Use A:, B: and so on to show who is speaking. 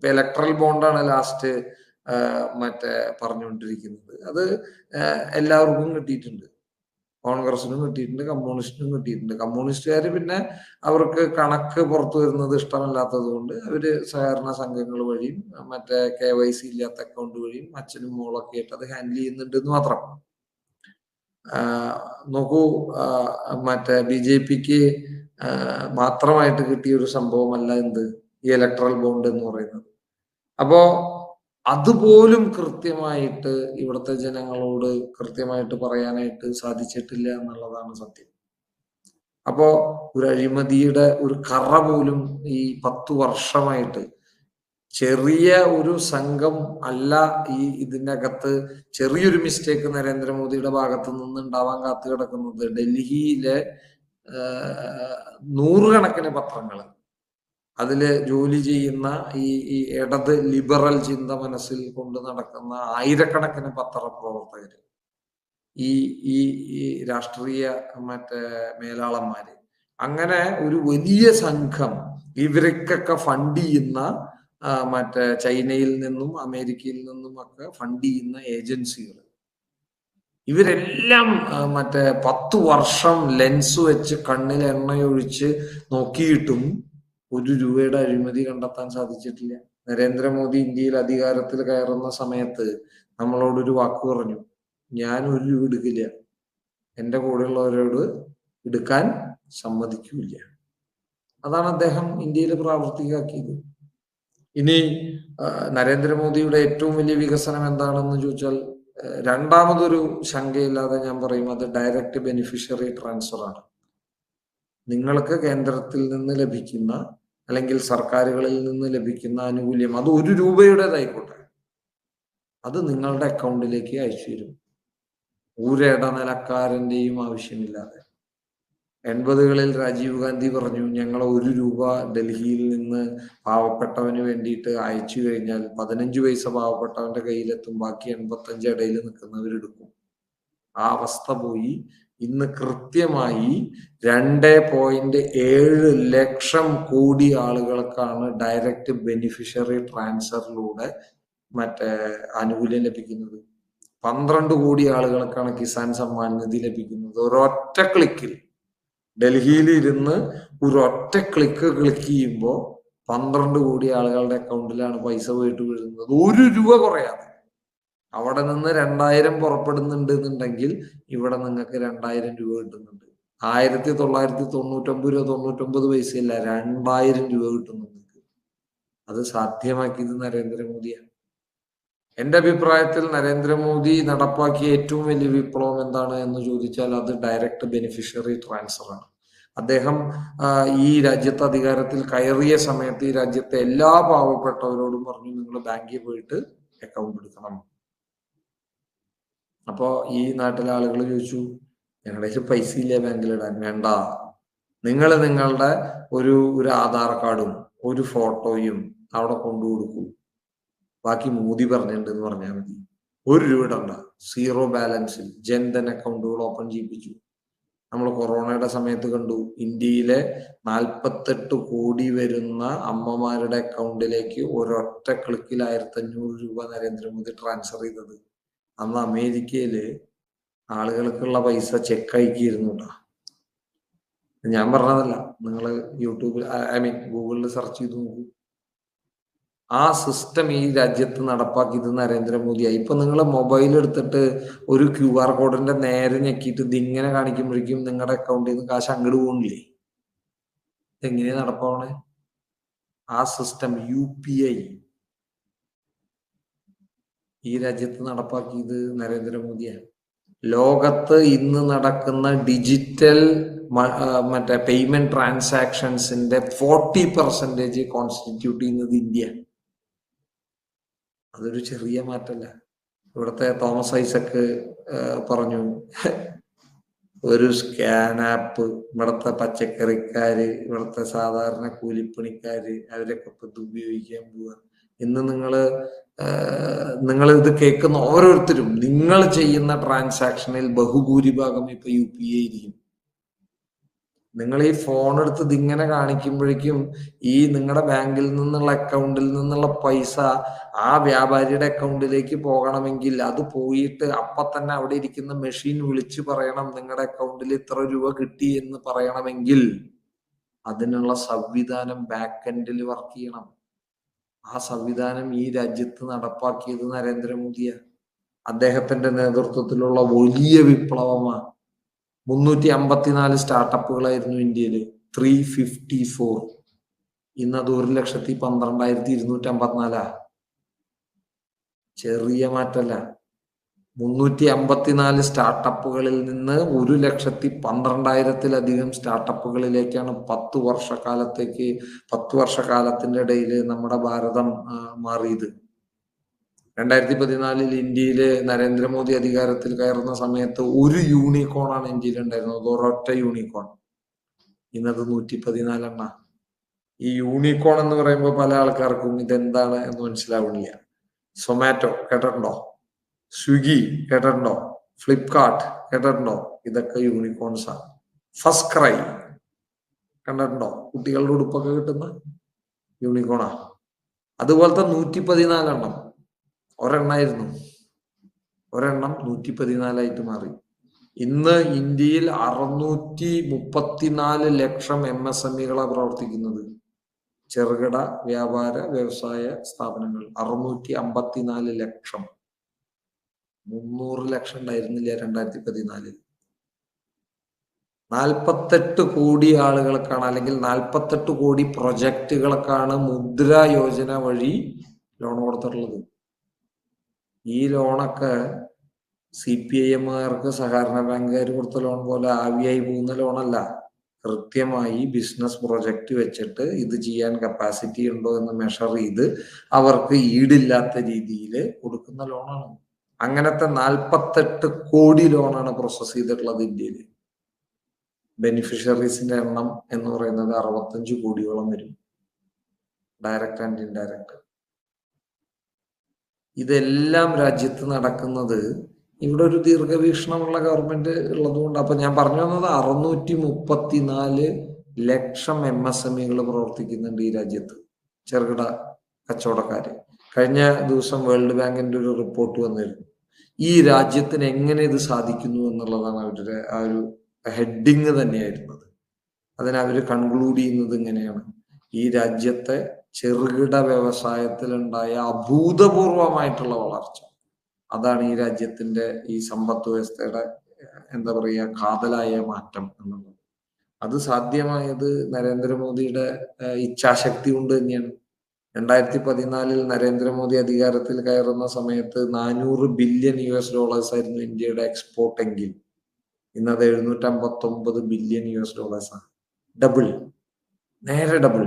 A: ഇപ്പൊ electoral ബോണ്ടാണ് last മറ്റേ പറഞ്ഞുകൊണ്ടിരിക്കുന്നത്. അത് എല്ലാവർക്കും കിട്ടിയിട്ടുണ്ട്. കോൺഗ്രസിനും കിട്ടിയിട്ടുണ്ട് കമ്മ്യൂണിസ്റ്റിനും കിട്ടിയിട്ടുണ്ട്. കമ്മ്യൂണിസ്റ്റുകാർ പിന്നെ അവർക്ക് കണക്ക് പുറത്തു വരുന്നത് ഇഷ്ടമല്ലാത്തത് കൊണ്ട് അവർ സഹകരണ സംഘങ്ങൾ വഴിയും മറ്റേ കെ വൈ സി ഇല്ലാത്ത അക്കൗണ്ട് വഴിയും അച്ഛനും മോളൊക്കെ ആയിട്ട് അത് ഹാൻഡിൽ ചെയ്യുന്നുണ്ട് എന്ന് മാത്രം നോക്കൂ മറ്റേ ബി ജെ പിക്ക് മാത്രമായിട്ട് കിട്ടിയ ഒരു സംഭവമല്ല എന്ത്? ഈ ഇലക്ട്രൽ ബോണ്ട് എന്ന് പറയുന്നത്. അപ്പോ അതുപോലും കൃത്യമായിട്ട് ഇവിടുത്തെ ജനങ്ങളോട് കൃത്യമായിട്ട് പറയാനായിട്ട് സാധിച്ചിട്ടില്ല എന്നുള്ളതാണ് സത്യം. അപ്പോ ഒരു അഴിമതിയുടെ ഒരു കറ പോലും ഈ പത്തു വർഷമായിട്ട് ചെറിയ ഒരു സംഘം അല്ല ഈ ഇതിന്റെ അകത്ത് ചെറിയൊരു മിസ്റ്റേക്ക് നരേന്ദ്രമോദിയുടെ ഭാഗത്ത് നിന്ന് ഉണ്ടാവാൻ കാത്തു കിടക്കുന്നത് ഡൽഹിയിലെ നൂറുകണക്കിന് പത്രങ്ങൾ അതിൽ ജോലി ചെയ്യുന്ന ഈ ഈ ഇടത് ലിബറൽ ചിന്ത മനസ്സിൽ കൊണ്ട് നടക്കുന്ന ആയിരക്കണക്കിന് പത്രപ്രവർത്തകർ ഈ ഈ ഈ രാഷ്ട്രീയ മറ്റേ മേലാളന്മാര് അങ്ങനെ ഒരു വലിയ സംഘം ഇവർക്കൊക്കെ ഫണ്ട് ചെയ്യുന്ന മറ്റേ ചൈനയിൽ നിന്നും അമേരിക്കയിൽ നിന്നും ഒക്കെ ഫണ്ട് ചെയ്യുന്ന ഏജൻസികൾ ഇവരെല്ലാം മറ്റേ പത്തു വർഷം ലെൻസ് വെച്ച് കണ്ണിൽ എണ്ണയൊഴിച്ച് നോക്കിയിട്ടും ഒരു രൂപയുടെ അഴിമതി കണ്ടെത്താൻ സാധിച്ചിട്ടില്ല. നരേന്ദ്രമോദി ഇന്ത്യയിൽ അധികാരത്തിൽ കയറുന്ന സമയത്ത് നമ്മളോടൊരു വാക്ക് പറഞ്ഞു ഞാൻ ഒരു രൂപ എടുക്കില്ല. എന്റെ കൂടെയുള്ളവരോട് എടുക്കാൻ സമ്മതിക്കില്ല. അതാണ് അദ്ദേഹം ഇന്ത്യയിൽ പ്രാവർത്തികമാക്കിയത്. ഇനി നരേന്ദ്രമോദിയുടെ ഏറ്റവും വലിയ വികസനം എന്താണെന്ന് ചോദിച്ചാൽ രണ്ടാമതൊരു ശങ്കയില്ലാതെ ഞാൻ പറയും അത് ഡയറക്റ്റ് ബെനിഫിഷ്യറി ട്രാൻസ്ഫർ ആണ് നിങ്ങൾക്ക് കേന്ദ്രത്തിൽ നിന്ന് ലഭിക്കുന്ന അല്ലെങ്കിൽ സർക്കാരുകളിൽ നിന്ന് ലഭിക്കുന്ന ആനുകൂല്യം അത് ഒരു രൂപയുടേതായിക്കോട്ടെ. അത് നിങ്ങളുടെ അക്കൗണ്ടിലേക്ക് അയച്ചു തരും. ഒരു ഇടനിലക്കാരന്റെയും ആവശ്യമില്ലാതെ. എൺപതുകളിൽ രാജീവ് ഗാന്ധി പറഞ്ഞു ഞങ്ങൾ ഒരു രൂപ ഡൽഹിയിൽ നിന്ന് പാവപ്പെട്ടവന് വേണ്ടിയിട്ട് അയച്ചു കഴിഞ്ഞാൽ പതിനഞ്ച് പൈസ പാവപ്പെട്ടവന്റെ കയ്യിലെത്തും ബാക്കി എൺപത്തഞ്ച് ഇടയിൽ നിൽക്കുന്നവരെടുക്കും ആ അവസ്ഥ പോയി ഇന്ന് കൃത്യമായി രണ്ട് പോയിന്റ് ഏഴ് ലക്ഷം കോടി ആളുകൾക്കാണ് ഡയറക്റ്റ് ബെനിഫിഷ്യറി ട്രാൻസ്ഫറിലൂടെ മറ്റേ ആനുകൂല്യം ലഭിക്കുന്നത്. പന്ത്രണ്ട് കോടി ആളുകൾക്കാണ് കിസാൻ സമ്മാൻ നിധി ലഭിക്കുന്നത്. ഒരൊറ്റ ക്ലിക്കിൽ ഡൽഹിയിൽ ഇരുന്ന് ഒരൊറ്റ ക്ലിക്ക് ക്ലിക്ക് ചെയ്യുമ്പോൾ പന്ത്രണ്ട് കോടി ആളുകളുടെ അക്കൗണ്ടിലാണ് പൈസ പോയിട്ട് വീഴുന്നത്. ഒരു രൂപ കുറയാതെ. അവിടെ നിന്ന് രണ്ടായിരം പുറപ്പെടുന്നുണ്ട് എന്നുണ്ടെങ്കിൽ ഇവിടെ നിങ്ങൾക്ക് രണ്ടായിരം രൂപ കിട്ടുന്നുണ്ട്. ആയിരത്തി തൊള്ളായിരത്തി തൊണ്ണൂറ്റൊമ്പത് രൂപ തൊണ്ണൂറ്റൊമ്പത് പൈസയില്ല രണ്ടായിരം രൂപ കിട്ടുന്നു നിങ്ങൾക്ക് അത് സാധ്യമാക്കിയത് നരേന്ദ്രമോദിയാണ്. എന്റെ അഭിപ്രായത്തിൽ നരേന്ദ്രമോദി നടപ്പാക്കിയ ഏറ്റവും വലിയ വിപ്ലവം എന്താണ് എന്ന് ചോദിച്ചാൽ അത് ഡയറക്റ്റ് ബെനിഫിഷ്യറി ട്രാൻസ്ഫർ ആണ്. അദ്ദേഹം ഈ രാജ്യത്തെ അധികാരത്തിൽ കയറിയ സമയത്ത് ഈ രാജ്യത്തെ എല്ലാ പാവപ്പെട്ടവരോടും പറഞ്ഞു നിങ്ങൾ ബാങ്കിൽ പോയിട്ട് അക്കൗണ്ട് എടുക്കണം. അപ്പോ ഈ നാട്ടിലെ ആളുകൾ ചോദിച്ചു ഞങ്ങളുടെ പൈസ ഇല്ല ബാങ്കിൽ ഇടാൻ വേണ്ട. നിങ്ങൾ നിങ്ങളുടെ ഒരു ഒരു ആധാർ കാർഡും ഒരു ഫോട്ടോയും അവിടെ കൊണ്ടു കൊടുക്കൂ. ബാക്കി മോദി പറഞ്ഞിട്ടുണ്ടെന്ന് പറഞ്ഞാൽ മതി. ഒരു രൂപ ഇടണ്ട. സീറോ ബാലൻസിൽ ജൻധൻ അക്കൗണ്ടുകൾ ഓപ്പൺ ചെയ്യിപ്പിച്ചു. നമ്മൾ കൊറോണയുടെ സമയത്ത് കണ്ടു. ഇന്ത്യയിലെ നാൽപ്പത്തെട്ട് കോടി വരുന്ന അമ്മമാരുടെ അക്കൗണ്ടിലേക്ക് ഒരൊറ്റ ക്ലിക്കിൽ ആയിരത്തി അഞ്ഞൂറ് രൂപ നരേന്ദ്രമോദി ട്രാൻസ്ഫർ ചെയ്തത്. അന്ന് അമേരിക്കയിൽ ആളുകൾക്കുള്ള പൈസ ചെക്ക് അയക്കിയിരുന്നു ഞാൻ പറഞ്ഞതല്ല നിങ്ങൾ യൂട്യൂബിൽ ഐ മീൻ ഗൂഗിളിൽ സെർച്ച് ചെയ്ത് നോക്കൂ. ആ സിസ്റ്റം ഈ രാജ്യത്ത് നടപ്പാക്കിയത് നരേന്ദ്രമോദിയായി ഇപ്പൊ നിങ്ങൾ മൊബൈൽ എടുത്തിട്ട് ഒരു ക്യു ആർ കോഡിന്റെ നേരെ ഞെക്കിയിട്ട് ഇതിങ്ങനെ കാണിക്കുമ്പോഴേക്കും നിങ്ങളുടെ അക്കൗണ്ടിൽ നിന്ന് കാശ് അങ്ങോട്ട് പോകണില്ലേ ഇതെങ്ങനെയാ നടപ്പാവണേ? ആ സിസ്റ്റം യു പി ഐ ഈ രാജ്യത്ത് നടപ്പാക്കിയത് നരേന്ദ്രമോദിയാണ്. ലോകത്ത് ഇന്ന് നടക്കുന്ന ഡിജിറ്റൽ മറ്റേ പേയ്മെന്റ് ട്രാൻസാക്ഷൻസിന്റെ ഫോർട്ടി പെർസെന്റേജ് കോൺസ്റ്റിറ്റ്യൂട്ട് ചെയ്യുന്നത് ഇന്ത്യ. അതൊരു ചെറിയ മാറ്റല്ല ഇവിടുത്തെ തോമസ് ഐസക്ക് പറഞ്ഞു ഒരു സ്കാൻ ആപ്പ് ഇവിടുത്തെ പച്ചക്കറിക്കാര് ഇവിടുത്തെ സാധാരണ കൂലിപ്പണിക്കാര് അവരൊക്കെ ഇപ്പൊ ഉപയോഗിക്കാൻ പോവുക ഇന്ന് നിങ്ങൾ നിങ്ങൾ ഇത് കേൾക്കുന്ന ഓരോരുത്തരും നിങ്ങൾ ചെയ്യുന്ന ട്രാൻസാക്ഷനിൽ ബഹുഭൂരിഭാഗം ഇപ്പൊ യു പി ഐ ഇരിക്കും. നിങ്ങൾ ഈ ഫോൺ എടുത്ത് ഇതിങ്ങനെ കാണിക്കുമ്പോഴേക്കും ഈ നിങ്ങളുടെ ബാങ്കിൽ നിന്നുള്ള അക്കൗണ്ടിൽ നിന്നുള്ള പൈസ ആ വ്യാപാരിയുടെ അക്കൗണ്ടിലേക്ക് പോകണമെങ്കിൽ അത് പോയിട്ട് അപ്പൊ തന്നെ അവിടെ ഇരിക്കുന്ന മെഷീൻ വിളിച്ചു പറയണം നിങ്ങളുടെ അക്കൗണ്ടിൽ ഇത്ര രൂപ കിട്ടി എന്ന് പറയണമെങ്കിൽ അതിനുള്ള സംവിധാനം ബാക്ക് എൻഡിൽ വർക്ക് ചെയ്യണം. ആ സംവിധാനം ഈ രാജ്യത്ത് നടപ്പാക്കിയത് നരേന്ദ്രമോദിയാണ് അദ്ദേഹത്തിന്റെ നേതൃത്വത്തിലുള്ള വലിയ വിപ്ലവമാണ്. മുന്നൂറ്റി അമ്പത്തിനാല് സ്റ്റാർട്ടപ്പുകളായിരുന്നു ഇന്ത്യയിൽ ത്രീ ഫിഫ്റ്റി ഫോർ. ഇന്നത് ഒരു ലക്ഷത്തി പന്ത്രണ്ടായിരത്തി ഇരുന്നൂറ്റി അമ്പത്തിനാലാ. ചെറിയ മാറ്റല്ല മുന്നൂറ്റി അമ്പത്തിനാല് സ്റ്റാർട്ടപ്പുകളിൽ നിന്ന് ഒരു ലക്ഷത്തി പന്ത്രണ്ടായിരത്തിലധികം സ്റ്റാർട്ടപ്പുകളിലേക്കാണ് പത്ത് വർഷക്കാലത്തേക്ക് പത്ത് വർഷക്കാലത്തിന്റെ ഇടയിൽ നമ്മുടെ ഭാരതം മാറിയത്. രണ്ടായിരത്തി പതിനാലിൽ ഇന്ത്യയിലെ നരേന്ദ്രമോദി അധികാരത്തിൽ കയറുന്ന സമയത്ത് ഒരു യൂണിക്കോൺ ആണ് ഇന്ത്യയിൽ ഉണ്ടായിരുന്നത് ഒരൊറ്റ യൂണിക്കോൺ. ഇന്നത് നൂറ്റി പതിനാലെണ്ണ ഈ യൂണിക്കോൺ എന്ന് പറയുമ്പോൾ പല ആൾക്കാർക്കും ഇതെന്താണ് എന്ന് മനസ്സിലാവുന്നില്ല. സൊമാറ്റോ കേട്ടിട്ടുണ്ടോ? സ്വിഗ്ഗി കേട്ടിട്ടുണ്ടോ ഫ്ലിപ്കാർട്ട് കേട്ടിട്ടുണ്ടോ ഇതൊക്കെ യൂണിക്കോൺസ് ആണ് ഫസ്റ്റ് ക്രൈ കണ്ടിട്ടുണ്ടോ കുട്ടികളുടെ ഉടുപ്പൊക്കെ കിട്ടുന്ന യൂണിക്കോണാ അതുപോലത്തെ നൂറ്റി പതിനാലെണ്ണം ഒരെണ്ണായിരുന്നു. ഒരെണ്ണം നൂറ്റി പതിനാലായിട്ട് മാറി. ഇന്ന് ഇന്ത്യയിൽ അറുന്നൂറ്റി മുപ്പത്തിനാല് ലക്ഷം എം എസ് എം ഇകളാണ് പ്രവർത്തിക്കുന്നത്. ചെറുകിട വ്യാപാര വ്യവസായ സ്ഥാപനങ്ങൾ. അറുന്നൂറ്റി അമ്പത്തിനാല് ലക്ഷം. മുന്നൂറ് ലക്ഷം ഉണ്ടായിരുന്നില്ല രണ്ടായിരത്തി പതിനാലിൽ നാൽപ്പത്തെട്ട് കോടി ആളുകൾക്കാണ് അല്ലെങ്കിൽ നാൽപ്പത്തെട്ട് കോടി പ്രൊജക്റ്റുകൾക്കാണ് മുദ്ര യോജന വഴി ലോൺ കൊടുത്തിട്ടുള്ളത്. ഈ ലോണൊക്കെ സി പി ഐ എമ്മുകാർക്ക് സഹകരണ ബാങ്കുകാർ കൊടുത്ത ലോൺ പോലെ ആവിയായി പോകുന്ന ലോണല്ല. കൃത്യമായി ബിസിനസ് പ്രൊജക്റ്റ് വെച്ചിട്ട് ഇത് ചെയ്യാൻ കപ്പാസിറ്റി ഉണ്ടോ എന്ന് മെഷർ ചെയ്ത് അവർക്ക് ഈടില്ലാത്ത രീതിയിൽ കൊടുക്കുന്ന ലോണാണ്. അങ്ങനത്തെ നാൽപ്പത്തെട്ട് കോടി ലോണാണ് പ്രോസസ് ചെയ്തിട്ടുള്ളത് ഇന്ത്യയിൽ. ബെനിഫിഷ്യറീസിന്റെ എണ്ണം എന്ന് പറയുന്നത് അറുപത്തഞ്ച് കോടിയോളം വരും. ഡയറക്റ്റ് ആൻഡ് ഇൻഡയറക്റ്റ് ഇതെല്ലാം രാജ്യത്ത് നടക്കുന്നത് ഇവിടെ ഒരു ദീർഘവീക്ഷണമുള്ള ഗവൺമെന്റ് ഉള്ളതുകൊണ്ട് അപ്പൊ ഞാൻ പറഞ്ഞു വന്നത് അറുന്നൂറ്റി മുപ്പത്തിനാല് ലക്ഷം എം എസ് എം ഇകൾ പ്രവർത്തിക്കുന്നുണ്ട് ഈ രാജ്യത്ത്. ചെറുകിട കച്ചവടക്കാര്. കഴിഞ്ഞ ദിവസം വേൾഡ് ബാങ്കിന്റെ ഒരു റിപ്പോർട്ട് വന്നിരുന്നു. ഈ രാജ്യത്തിന് എങ്ങനെ ഇത് സാധിക്കുന്നു എന്നുള്ളതാണ് അവരുടെ ആ ഒരു ഹെഡിങ് തന്നെയായിരുന്നത്. അതിനവർ കൺക്ലൂഡ് ചെയ്യുന്നത് ഇങ്ങനെയാണ്. ഈ രാജ്യത്തെ ചെറുകിട വ്യവസായത്തിലുണ്ടായ അഭൂതപൂർവമായിട്ടുള്ള വളർച്ച. അതാണ് ഈ രാജ്യത്തിന്റെ ഈ സമ്പത്ത് വ്യവസ്ഥയുടെ എന്താ പറയുക കാതലായ മാറ്റം എന്നുള്ളത്. അത് സാധ്യമായത് നരേന്ദ്രമോദിയുടെ ഇച്ഛാശക്തി കൊണ്ട് തന്നെയാണ്. രണ്ടായിരത്തി പതിനാലിൽ നരേന്ദ്രമോദി അധികാരത്തിൽ കയറുന്ന സമയത്ത് നാനൂറ് ബില്യൺ യു എസ് ഡോളേഴ്സ് ആയിരുന്നു ഇന്ത്യയുടെ എക്സ്പോർട്ട് എങ്കിൽ. ഇന്നത് എഴുന്നൂറ്റി അമ്പത്തി ഒമ്പത് ബില്യൺ യു എസ് ഡോളേഴ്സ് ആണ്. ഡബിൾ നേരെ ഡബിൾ